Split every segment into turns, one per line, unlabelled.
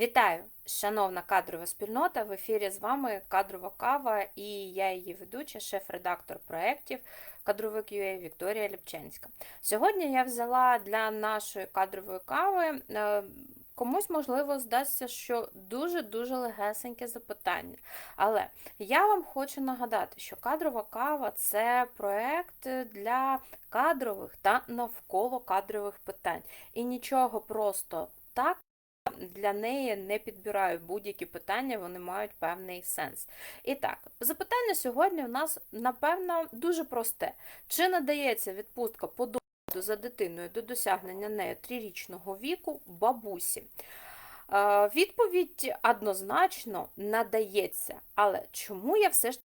Вітаю, шановна кадрова спільнота. В ефірі з вами кадрова кава і я її ведуча, шеф-редактор проєктів кадровик UA Вікторія Ліпченська. Сьогодні я взяла для нашої кадрової кави. е, Комусь, можливо, здасться, що дуже-дуже легесеньке запитання. Але я вам хочу нагадати, що кадрова кава це проєкт для кадрових та навколо кадрових питань. І нічого просто так для неї не підбираю будь-які питання, вони мають певний сенс. І так, запитання сьогодні у нас, напевно, дуже просте. Чи надається відпустка по догляду за дитиною до досягнення нею трирічного віку бабусі? Е, Відповідь однозначно надається. Але чому я все ж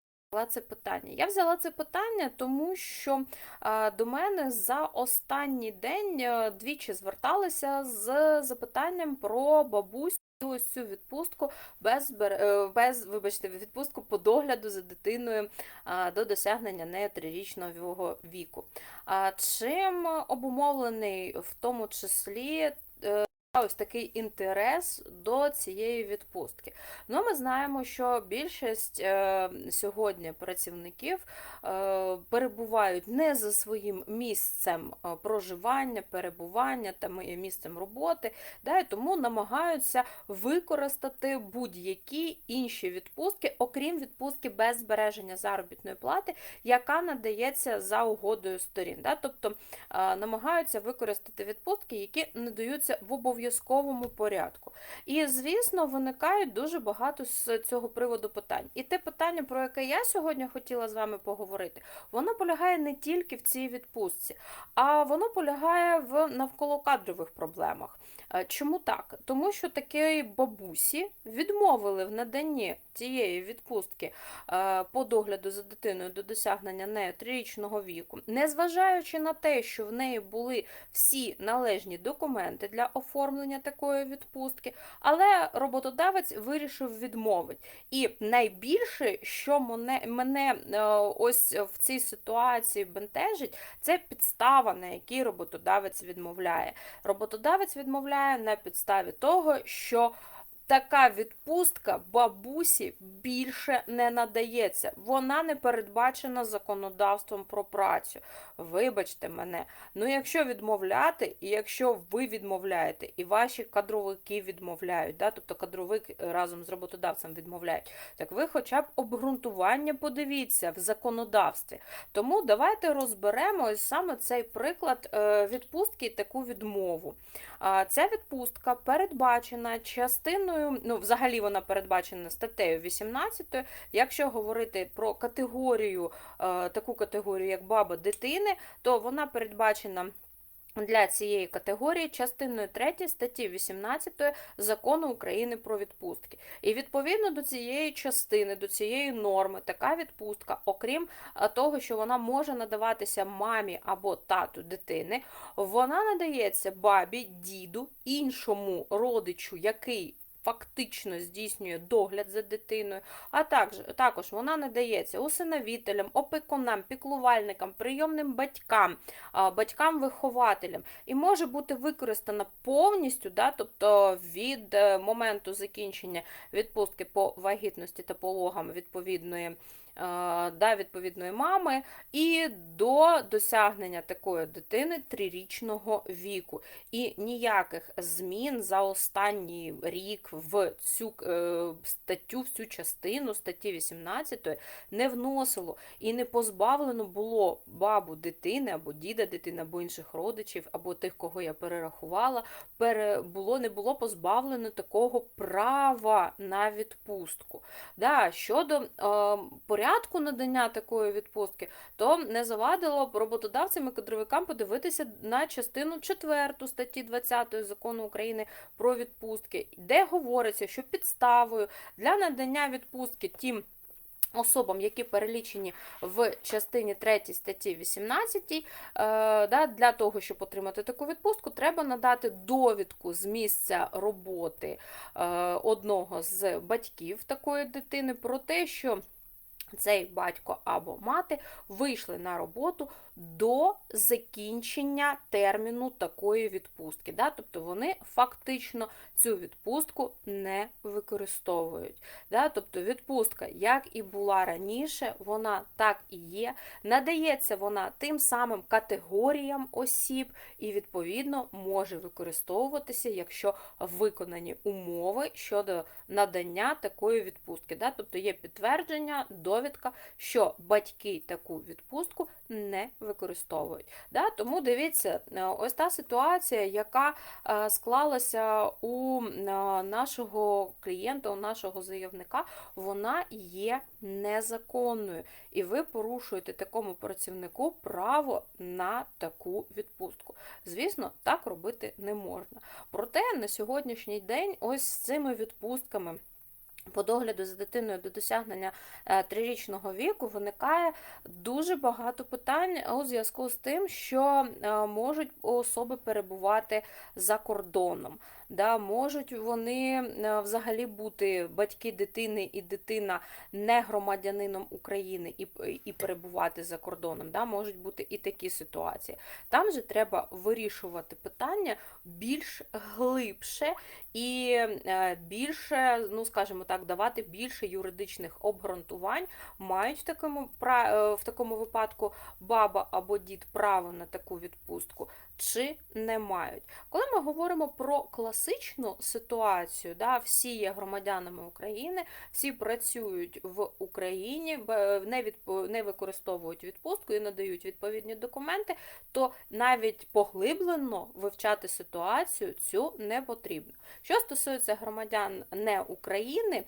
це питання? Я взяла це питання, тому що е, до мене за останній день е, двічі зверталися з запитанням про бабусю. Ось цю відпустку без, е, без вибачте, відпустку по догляду за дитиною до досягнення нею трирічного віку. Чим обумовлений в тому числі ось такий інтерес до цієї відпустки? Ну, ми знаємо, що більшість е, сьогодні працівників е, перебувають не за своїм місцем е, проживання, перебування та місцем роботи, да, і тому намагаються використати будь-які інші відпустки, окрім відпустки без збереження заробітної плати, яка надається за угодою сторін. Да? Тобто е, намагаються використати відпустки, які надаються в обов'язковому порядку. І, звісно, виникають дуже багато з цього приводу питань. І те питання, про яке я сьогодні хотіла з вами поговорити, воно полягає не тільки в цій відпустці, а воно полягає в навколокадрових проблемах. Е, Чому так? Тому що такі бабусі відмовили в наданні цієї відпустки е, по догляду за дитиною до досягнення нею трирічного віку, незважаючи на те, що в неї були всі належні документи для оформлення такої відпустки, але роботодавець вирішив відмовити. І найбільше, що мене, мене ось в цій ситуації бентежить, це підстава, на якій роботодавець відмовляє. Роботодавець відмовляє на підставі того, що така відпустка бабусі більше не надається. Вона не передбачена законодавством про працю. Вибачте мене. Ну, якщо відмовляти, і якщо ви відмовляєте, і ваші кадровики відмовляють, да, тобто кадровик разом з роботодавцем відмовляють, так ви хоча б обґрунтування подивіться в законодавстві. Тому давайте розберемо ось саме цей приклад е, відпустки і таку відмову. Ця відпустка передбачена частиною, ну, взагалі вона передбачена статтею 18, якщо говорити про категорію, е, таку категорію, як баба дитини, то вона передбачена для цієї категорії частиною 3 статті 18 Закону України про відпустки. І відповідно до цієї частини, до цієї норми, така відпустка, окрім того, що вона може надаватися мамі або тату дитини, вона надається бабі, діду, іншому родичу, який фактично здійснює догляд за дитиною, а також, також вона надається усиновителям, опікунам, піклувальникам, прийомним батькам, батькам-вихователям і може бути використана повністю, да, тобто від е, моменту закінчення відпустки по вагітності та пологам відповідної. Е, Да, відповідної мами, і до досягнення такої дитини трирічного віку. І ніяких змін за останній рік в цю е, статтю, в цю частину статті 18 не вносило і не позбавлено було бабу дитини або діда дитини, або інших родичів, або тих, кого я перерахувала, пере, було, не було позбавлено такого права на відпустку. Да, щодо е, порядку надання такої відпустки, то не завадило б роботодавцям і кадровикам подивитися на частину 4 статті 20 закону України про відпустки, де говориться, що підставою для надання відпустки тим особам, які перелічені в частині 3 статті 18, е, да, для того, щоб отримати таку відпустку, треба надати довідку з місця роботи е, одного з батьків такої дитини про те, що цей батько або мати вийшли на роботу до закінчення терміну такої відпустки. Да? Тобто вони фактично цю відпустку не використовують. Да? Тобто відпустка, як і була раніше, вона так і є. Надається вона тим самим категоріям осіб і, відповідно, може використовуватися, якщо виконані умови щодо надання такої відпустки. Да? Тобто є підтвердження, довідка, що батьки таку відпустку не використовують. Да? Тому дивіться, е, ось та ситуація, яка е, склалася у е, нашого клієнта, у нашого заявника, вона є незаконною. І ви порушуєте такому працівнику право на таку відпустку. Звісно, так робити не можна. Проте на сьогоднішній день ось з цими відпустками. По догляду за дитиною до досягнення е, трирічного віку виникає дуже багато питань у зв'язку з тим, що е, можуть особи перебувати за кордоном. Да, Можуть вони е, взагалі бути батьки дитини і дитина не громадянином України і і перебувати за кордоном. Да, Можуть бути і такі ситуації. Там же треба вирішувати питання більш глибше і більше, ну скажімо так, давати більше юридичних обґрунтувань, мають в такому в такому випадку баба або дід право на таку відпустку чи не мають. Коли ми говоримо про класичну ситуацію, да, всі є громадянами України, всі працюють в Україні, не від, не використовують відпустку і надають відповідні документи, то навіть поглиблено вивчати ситуацію цю не потрібно. Що стосується громадян не України,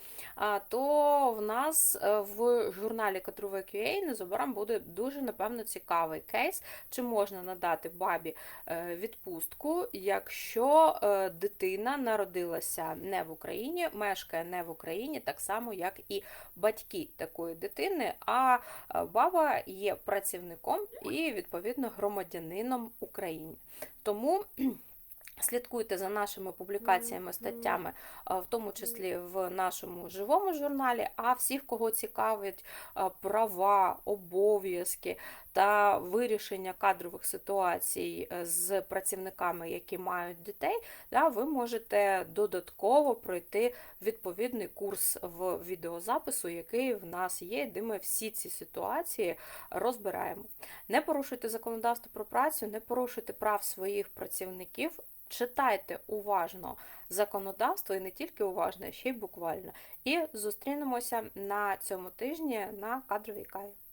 то в нас е, в журналі Катруве.QA незабаром буде дуже, напевно, цікавий кейс, чи можна надати бабі відпустку, якщо е, дитина народилася не в Україні, мешкає не в Україні, так само, як і батьки такої дитини, а е, баба є працівником і, відповідно, громадянином України. Тому. Слідкуйте за нашими публікаціями, статтями, в тому числі в нашому живому журналі, а всіх, кого цікавить права, обов'язки та вирішення кадрових ситуацій е, з працівниками, які мають дітей, ви можете додатково пройти відповідний курс в відеозапису, який в нас є, де ми всі ці ситуації розбираємо. Не порушуйте законодавство про працю, не порушуйте прав своїх працівників. Читайте уважно законодавство і не тільки уважно, а ще й буквально. І зустрінемося на цьому тижні на кадровій каві.